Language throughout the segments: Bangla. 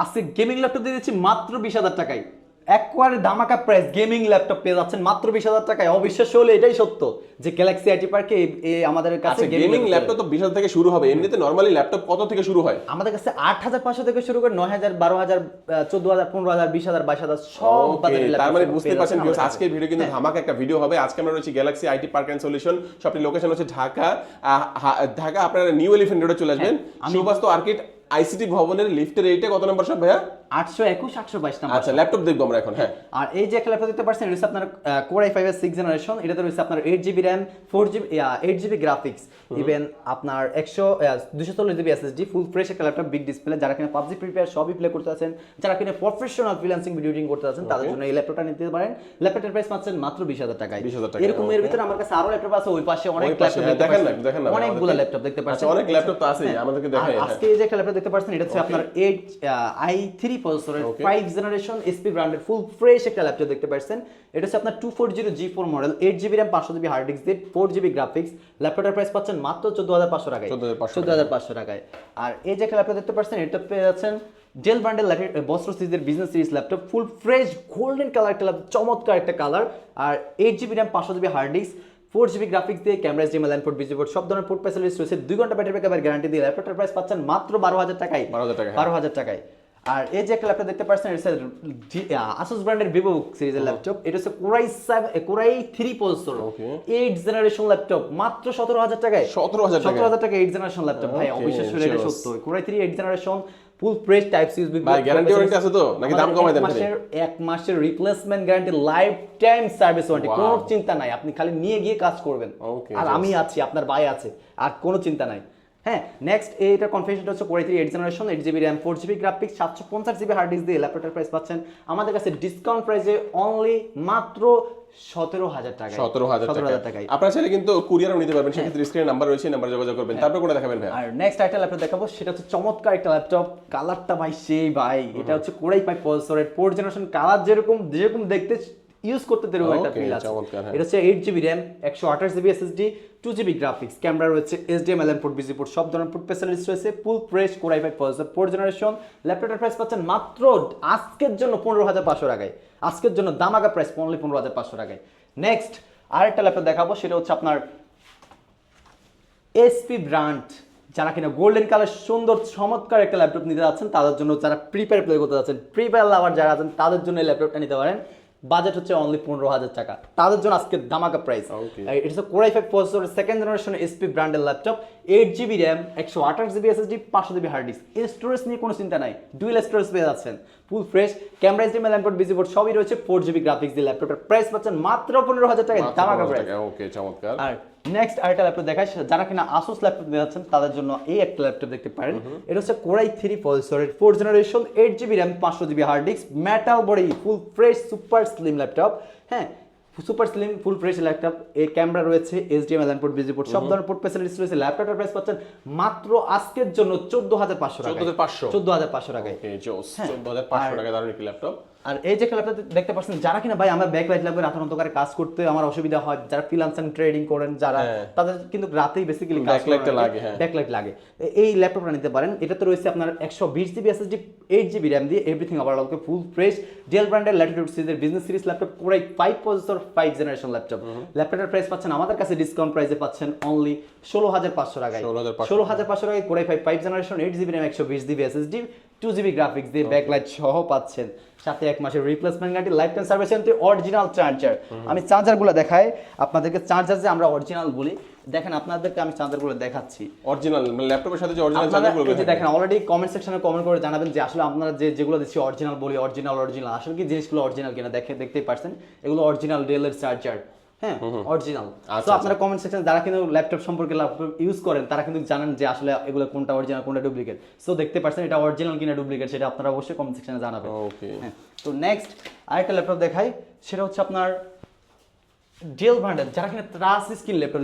আজকে গেমিং ল্যাপটপ দিয়ে দিচ্ছি মাত্র বিশ হাজার টাকায়। একবারে ধামাকা প্রাইস গেমিং ল্যাপটপ পেয়ে যাচ্ছেন মাত্র বিশ হাজার টাকায়। অবিশ্বাস্য হলে এটাই সত্য যে গ্যালাক্সি আইটি পার্কে আমাদের কাছে আচ্ছা গেমিং ল্যাপটপ তো বিশ হাজার থেকে শুরু হবে। এমনিতে নর্মালি ল্যাপটপ কত থেকে শুরু হয়? আমাদের কাছে আট হাজার পাঁচশো থেকে শুরু করে নয় হাজার বারো হাজার চোদ্দ হাজার পনেরো হাজার বিশ হাজার বাইশ হাজার সব তার মানে বুঝতে পারছেন। আজকের ভিডিও কিন্তু ধামাকা একটা ভিডিও হবে। আজকে আমরা রয়েছি galaxy IT park and solution শপটির location হচ্ছে ঢাকা। ঢাকা আপনারা নিউ এলিফেন্ট রোডে চলে আসবেন। হ্যাঁ, সুবাস্ত আর্কিট আইসিটি ভবনের লিফটের এইটা কত নম্বর সব ভাইয়া? আটশো একুশ আটশো বাইশ নাম্বার আচ্ছা ল্যাপটপ দেখব আমরা এখন হ্যাঁ। আর এই যে একটা ল্যাপটপ দেখতে পাচ্ছেন এটা আপনার core i five six generation এটাতে রয়েছে আপনার eight GB RAM four GB eight GB graphics even আপনার একশো দুশো চল্লিশ জিবি এসএসডি ফুল ফ্রেশ একটা ল্যাপটপ বিগ ডিসপ্লে যারা কিনা পাবজি প্রিপেয়ার সবই প্লে করতে আছেন যারা কিনা প্রফেশনাল ফ্রিল্যান্সিং ভিডিও এডিটিং করতে আছেন তাদের জন্য এই ল্যাপটপটা নিতে পারেন। ল্যাপটপের প্রাইস পাচ্ছেন মাত্র বিশ হাজার টাকায়। 20,000 টাকায়, এরকম এর ভিতরে আমার কাছে আরও ল্যাপটপ আছে ওই পাশে অনেক ল্যাপটপ দেখেন দেখেন অনেকগুলো ল্যাপটপ দেখতে পাচ্ছেন। আচ্ছা, অনেক ল্যাপটপ তো হ্যাঁ। আমাদেরকে দেখাই, হ্যাঁ। আজকে এই যে একটা ল্যাপটপ দেখতে পাচ্ছেন এটা হচ্ছে আপনার এইট আই থ্রি প্রসেসরের. ফাইভ জেনারেশন এসপি ব্র্যান্ডের ফুল ফ্রেশ একটা ল্যাপটপ দেখতে পাচ্ছেন এটা হচ্ছে আপনার two four zero G four model eight GB RAM পাঁচশো জিবি হার্ড ডিস্ক দিয়ে ফোর জিবি গ্রাফিক্স ল্যাপটপের প্রাইস পাচ্ছেন মাত্র চোদ্দ হাজার পাঁচশো টাকায়। 14,500 চোদ্দ হাজার পাঁচশো টাকায়। আর এই যে একটা ল্যাপটপ দেখতে পাচ্ছেন এটা পেয়ে যাচ্ছেন ডেল ব্র্যান্ডের বস্ত্র সিরিজের business series laptop full fresh golden colour একটা চমৎকার একটা কালার আর এইট জিবি র্যাম পাঁচশো GB hard disk four GB graphics দিয়ে ক্যামেরা জিএমএল ল্যান্ডপোর্ট বিজি বোর্ড সব ধরনের পোর্ট ফ্যাসিলিটিস রয়েছে। দুই ঘণ্টা ব্যাটারি ব্যাকআপের গ্যারান্টি দিয়ে ল্যাপটপের প্রাইস পাচ্ছেন মাত্র বারো হাজার টাকায়। 12,000 টাকায়, হ্যাঁ। বারো হাজার টাকায়। আর এই যে একটা ল্যাপটপ দেখতে পাচ্ছেন এটা আসুস ব্র্যান্ডের ভিভো সিরিজের ল্যাপটপ এটা হচ্ছে core i core i three processor. Eight generation laptop মাত্র সতেরো হাজার টাকায়। 17,000 টাকায়? সতেরো হাজার টাকা এইট জেনারেশন ল্যাপটপ ভাই Okay, অবিশ্বাস্য হলে এটা. সত্য core i three eight generation full fresh type C USB ভাই, guarantee warranty আছে তো? নাকি দাম কমায় দেন? মাসের এক মাসের replacement guarantee lifetime service warranty কোনো চিন্তা নাই আপনি খালি নিয়ে গিয়ে কাজ করবেন। আর আমি আছি আপনার ভাই আছে আর কোনো চিন্তা নাই। হ্যাঁ নেক্সট এইটার কনফিগারেশনটা হচ্ছে core i three eight generation eight GB RAM four GB graphics সাতশো পঞ্চাশ জিবি হার্ড ডিস্ক দিয়ে ল্যাপটপের প্রাইস পাচ্ছেন। আমাদের কাছে ডিসকাউন্ট প্রাইসে অনলি মাত্র সতেরো হাজার টাকা সতেরো হাজার টাকায়। আপনারা চাইলে কিন্তু কুরিয়ারও নিতে পারবেন সেক্ষেত্রে স্ক্রিনে নাম্বার রয়েছে নাম্বার যোগাযোগ করবেন। তারপর কোনটা দেখাবেন ভাই আর নেক্সট একটা ল্যাপটপ দেখাবো সেটা হচ্ছে চমৎকার একটা ল্যাপটপ কালারটা ভাই সেই ভাই। এটা হচ্ছে কোরাই ফাইভ প্রসেসরের ফোর জেনারেশন কালার যেরকম যেরকম দেখতে ইউজ করতে তেরকম একটা ফিল আছে। হ্যাঁ। এটা হচ্ছে এইট জিবি র্যাম একশো আঠাশ GB SSD two GB graphics camera রয়েছে HDMI port busy port সব ধরনের পোর্ট ফ্যাসিলিটিস রয়েছে full fresh core i five processor four generation ল্যাপটপের প্রাইস পাচ্ছেন মাত্র আজকের জন্য পনেরো হাজার পাঁচশো টাকায়। আজকের জন্য দামাকা প্রাইস অনলি পনেরো হাজার পাঁচশো টাকায়। নেক্সট আরেকটা ল্যাপটপ দেখাবো সেটা হচ্ছে আপনার এসপি ব্র্যান্ড যারা কিনা গোল্ডেন কালার সুন্দর চমৎকার একটা ল্যাপটপ নিতে যাচ্ছেন তাদের জন্য যারা প্রিপেয়ার প্লে করতে যাচ্ছেন প্রিপেয়ার লাভার যারা আছেন তাদের জন্য এই ল্যাপটপটা নিতে পারেন। বাজেট হচ্ছে অনলি পনেরো হাজার টাকা। তাদের জন্য আজকে দামাকা price it's core i five processor second generation HP ব্র্যান্ডের ল্যাপটপ এইট জিবি র্যাম একশো আঠাশ জিবি এসএসডি পাঁচশো জিবি হার্ড ডিস্ক স্টোরেজ নিয়ে কোনো চিন্তা নাই। ডুয়েল স্টোরেজ পেয়ে যাচ্ছেন। Full fresh camera HDMI laptop VGA board সবই রয়েছে। ফোর জিবি গ্রাফিক্স দিয়ে ল্যাপটপের প্রাইস পাচ্ছেন মাত্র পনেরো হাজার টাকা দামাকা প্রাইস ওকে চমৎকার। আর নেক্সট আরেকটা ল্যাপটপ দেখায় যারা কিনা আসুস ল্যাপটপ নিয়ে দেখাচ্ছেন তাদের জন্য এই একটা ল্যাপটপ দেখতে পারেন। এটা হচ্ছে কোরাই থ্রি প্রসেসরের four generation eight GB RAM পাঁচশো GB hard disk metal body full fresh super slim laptop হ্যাঁ super slim full fresh laptop এর ক্যামেরা রয়েছে এইচডিএমএল পোর্ট বিজি পোর্ট সব ধরনের পোর্ট ফ্যাসিলিটিস রয়েছে। ল্যাপটপের প্রাইস পাচ্ছেন মাত্র আজকের জন্য চোদ্দ হাজার পাঁচশো টাকা 14,500 চোদ্দ হাজার পাঁচশো টাকায়। হ্যাঁ। চোদ্দ হাজার পাঁচশো টাকা দারুণ একটি ল্যাপটপ আর এই যে ল্যাপটপ দেখতে পাচ্ছেন যারা কিনা ভাই আমার ব্যাক লাইট লাগবে রাতের অন্ধকারে কাজ করতে আমার অসুবিধা হয় যারা ফ্রিল্যান্সিং ট্রেডিং করেন যারা হ্যাঁ। তাদের কিন্তু রাতেই বেসিক্যালি টা লাগে, হ্যাঁ। ব্যাকলাইট লাগে। এই ল্যাপটপটা নিতে পারেন। এটা তো রয়েছে আপনার একশো বিশ GB SSD eight GB RAM দিয়ে এভরিথিং ওভারঅলকে ফুল ফ্রেশ ডেল ব্র্যান্ডের ল্যাটিটিউড সিরিজের business series laptop core i five processor five generation laptop ল্যাপটপের প্রাইস পাচ্ছেন আমাদের কাছে ডিসকাউন্ট প্রাইসে পাচ্ছেন অনলি ষোলো হাজার পাঁচশো টাকায়। 16,500 ষোলো হাজার পাঁচশো টাকায় core i five five generation eight GB RAM একশো বিশ GB SSD two GB graphics দিয়ে ব্যাকলাইট সহ পাচ্ছেন। সাথে এক মাসের replacement guarantee life time service original charger আমি চার্জারগুলো দেখাই আপনাদেরকে চার্জার যে আমরা অরিজিনাল বলি দেখেন আপনাদেরকে আমি চার্জারগুলো দেখাচ্ছি। অরিজিনাল মানে ল্যাপটপের সাথে যে অরিজিনাল চার্জারগুলো এই যে দেখেন অলরেডি কমেন্ট সেকশনে কমেন্ট করে জানাবেন যে আসলে আপনারা যে যেগুলো দিচ্ছি অরিজিনাল বলি অরিজিনাল অরিজিনাল আসলে কি জিনিসগুলো অরিজিনাল কিনা দেখে দেখতেই পারছেন। এগুলো অরিজিনাল ডেলের চার্জার হ্যাঁ অরিজিনাল আচ্ছা, তো আপনারা কমেন্ট সেকশনে যারা কিন্তু ল্যাপটপ সম্পর্কে ল্যাপটপ ইউজ করেন তারা কিন্তু জানেন যে আসলে এগুলো কোনটা অরিজিনাল কোনটা ডুপ্লিকেট সো দেখতে পাচ্ছেন এটা অরিজিনাল কিনা ডুপ্লিকেট সেটা আপনারা অবশ্যই কমেন্ট সেকশনে জানাবেন। ওকে হ্যাঁ তো নেক্সট আরেকটা ল্যাপটপ দেখাই সেটা হচ্ছে আপনার ডেল ব্র্যান্ডের যারা কিনা touch screen laptop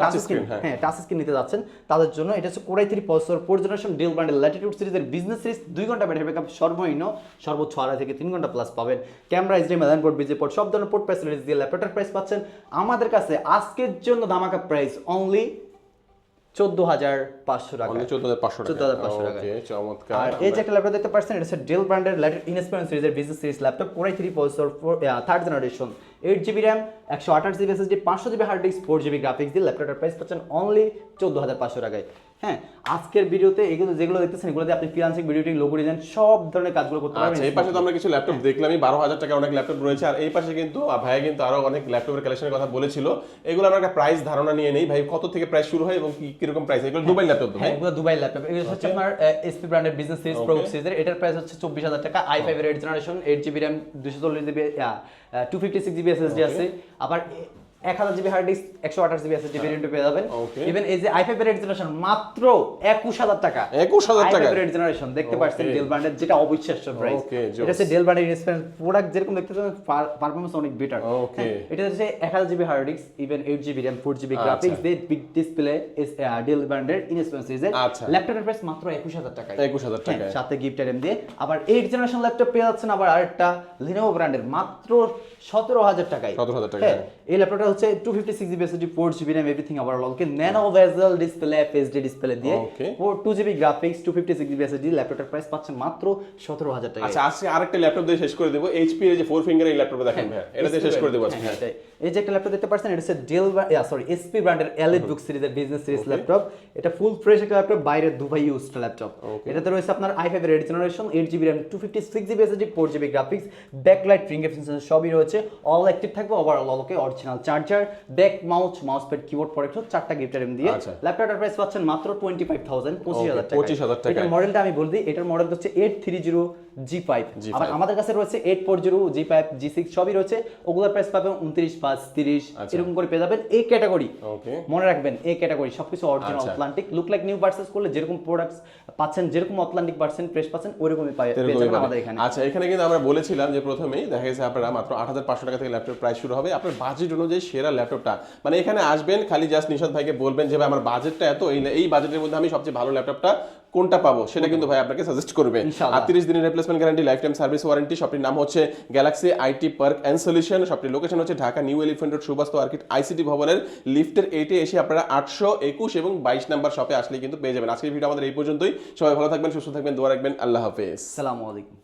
touch screen হ্যাঁ। হ্যাঁ টাচ স্ক্রিন নিতে যাচ্ছেন তাদের জন্য এটা হচ্ছে core i three processor four generation Dell ব্র্যান্ডের ল্যাটিটিউড সিরিজের বিজনেস সিরিজ দুই ঘণ্টা ব্যাটারি ব্যাকআপ সর্বনিম্ন সর্বোচ্চ আড়াই থেকে তিন ঘণ্টা প্লাস পাবেন। Camera HDMI port VGA port সব ধরনের পোর্ট ফ্যাসিলিটিস দিয়ে ল্যাপটপের প্রাইস পাচ্ছেন। আমাদের কাছে আজকের জন্য দামাকা প্রাইস অনলি চোদ্দ হাজার পাঁচশো টাকা। চোদ্দ হাজার পাঁচশো টাকা। 14,500 টাকা। চমৎকার। আর এই যে একটা ল্যাপটপ দেখতে পাচ্ছেন এটা হচ্ছে ডেল ব্র্যান্ডের ইনস্পিরেশন সিরিজের business series laptop core i three processor third generation eight GB RAM একশো আঠাশ জিবি এসএসডি পাঁচশো GB hard disk four GB graphics দিয়ে ল্যাপটপটার প্রাইস পাচ্ছেন অনলি চোদ্দ হাজার পাঁচশো টাকায়। হ্যাঁ আজকের ভিডিওতে এগুলো যেগুলো দেখতেছেন এগুলো দিয়ে আপনি ফ্রিলান্সিং ভিডিও লোগো ডিজাইন সব ধরনের কাজগুলো করতে পারবেন। আচ্ছা এই পাশে তো আমরা কিছু ল্যাপটপ দেখলামই বারো হাজার টাকা অনেক ল্যাপটপ রয়েছে আর এই পাশে কিন্তু ভাইয়া কিন্তু আরও অনেক ল্যাপটপের কালেকশনের কথা বলেছিল। এগুলো আমরা একটা প্রাইস ধারণা নিয়ে নেই ভাই কত থেকে প্রাইস শুরু হয় এবং কি কীরকম প্রাইস এগুলো দুবাই ল্যাপটপ ভাই? এগুলো দুবাই ল্যাপটপ এগুলো হচ্ছে আপনার এসপি ব্র্যান্ডের বিজনেস সিরিজ প্রো সিরিজের এটার প্রাইস হচ্ছে চব্বিশ হাজার টাকা। আই ফাইভ এর eight generation eight GB RAM দুশো চল্লিশ GB two fifty six GB SSD আছে আবার এক হাজার জিবি হার্ড ডিস্ক একশো আঠাশ জিবি এসএসডি ভেরিয়েন্ট পেয়ে যাবেন। ইভেন এই যে আই ফাইভ এইট জেনারেশন মাত্র একুশ হাজার টাকা। 21,000 টাকা? এইট জেনারেশন দেখতে পাচ্ছেন ডেল ব্র্যান্ডের যেটা অবিশ্বাস্য প্রাইস এটা হচ্ছে ডেল ব্র্যান্ডের প্রোডাক্ট যেরকম দেখতে পারফরমেন্স অনেক বেটার এটা হচ্ছে এক হাজার GB hard disk even eight GB RAM four GB. Graphics দিয়ে বিগ ডিসপ্লে ডেল ব্র্যান্ডের ইনস্পিরেশন সিরিজের আচ্ছা। ল্যাপটপের প্রাইস মাত্র একুশ হাজার টাকায়। 21,000 টাকায়। হ্যাঁ, সাথে গিফট আইটেম দিয়ে। আবার এইট জেনারেশন ল্যাপটপ পেয়ে যাচ্ছেন আবার আরেকটা লিনোভো ব্র্যান্ডের মাত্র সতেরো হাজার টাকায়। 17,000 টাকায়। হ্যাঁ, এই ল্যাপটপটা হচ্ছে two fifty six GB SSD four GB RAM everything আবার অলকে nano bezel display FHD display দিয়ে. Four two GB graphics two fifty six GB SSD ল্যাপটপটার price পাচ্ছেন মাত্র সতেরো হাজার টাকা। আচ্ছা আজকে আরেকটা ল্যাপটপ দিয়ে শেষ করে দেবো। এইচপি এর যে ফোর ফিঙ্গার এই ল্যাপটপটা দেখেন ভাই এটা দিয়ে শেষ করে দেবো আজকে। হ্যাঁ, এই যে একটা ল্যাপটপ দেখতে পাচ্ছেন এটা হচ্ছে ডেল সরি এসপি ব্র্যান্ডের এলিট বুক সিরিজের বিজনেস সিরিজ ল্যাপটপ এটা ফুল ফ্রেশ একটা ল্যাপটপ বাইরে দুবাই ইউজড ল্যাপটপ এটাতে রয়েছে আপনার i5 এর eight generation eight GB RAM two fifty six GB SSD four GB graphics backlight finger sensor সবই রয়েছে। অল অ্যাক্টিভ থাকবে overall original charger bag mouse mouse pad keyboard protector চারটা গিফট আইটেম দিয়ে আচ্ছা। ল্যাপটপটার প্রাইস পাচ্ছেন মাত্র টোয়েন্টি ফাইভ থাউজেন্ড পঁচিশ হাজার টাকা 25,000 টাকায়। এটার মডেলটা আমি বল দিই এটার মডেল হচ্ছে eight three zero G five আবার আমাদের কাছে রয়েছে eight four zero G five G six সবই রয়েছে ওগুলোর প্রাইস পাবেন উনত্রিশ পাঁচ তিরিশ আচ্ছা। এরকম করে পেয়ে যাবেন এই ক্যাটাগরি মনে রাখবেন এই ক্যাটাগরি সবকিছু অরিজিনাল আচ্ছা। Authentic look like new purchase করলে যেরকম প্রোডাক্টস পাচ্ছেন যেরকম অথলান্টিক পার্সেন্ট প্রেস পাচ্ছেন ওইরকমই পাই- পেয়ে এরকমই যাবেন পাবে। আমাদের এখানে আচ্ছা এখানে কিন্তু আমরা বলেছিলাম যে প্রথমেই দেখা গেছে আপনারা মাত্র আট হাজার পাঁচশো টাকা থেকে ল্যাপটপ প্রাইস শুরু হবে আপনার বাজেট অনুযায়ী সেরা ল্যাপটপটা। মানে এখানে আসবেন খালি জাস্ট নিশাদ ভাইকে বলবেন যে ভাই আমার বাজেটটা এত এই এই বাজেটের মধ্যে আমি সবচেয়ে ভালো ল্যাপটপটা কোনটা পাবো? সেটা কিন্তু ভাই আপনাকে সাজেস্ট করবে। আর তিরিশ দিনের replacement guarantee life time service warranty শপটির নাম হচ্ছে galaxy IT park and solution শপটির location হচ্ছে Dhaka new elephant road Subastu arcade ICT ভবনের লিফটের এইটে এসে আপনারা আটশো একুশ এবং বাইশ নাম্বার শপে আসলে কিন্তু পেয়ে যাবেন। আজকের ভিডিও আমাদের এই পর্যন্তই। সবাই ভালো থাকবেন সুস্থ থাকবেন দোয়া রাখবেন। আল্লাহ হাফেজ। আসসালামু আলাইকুম।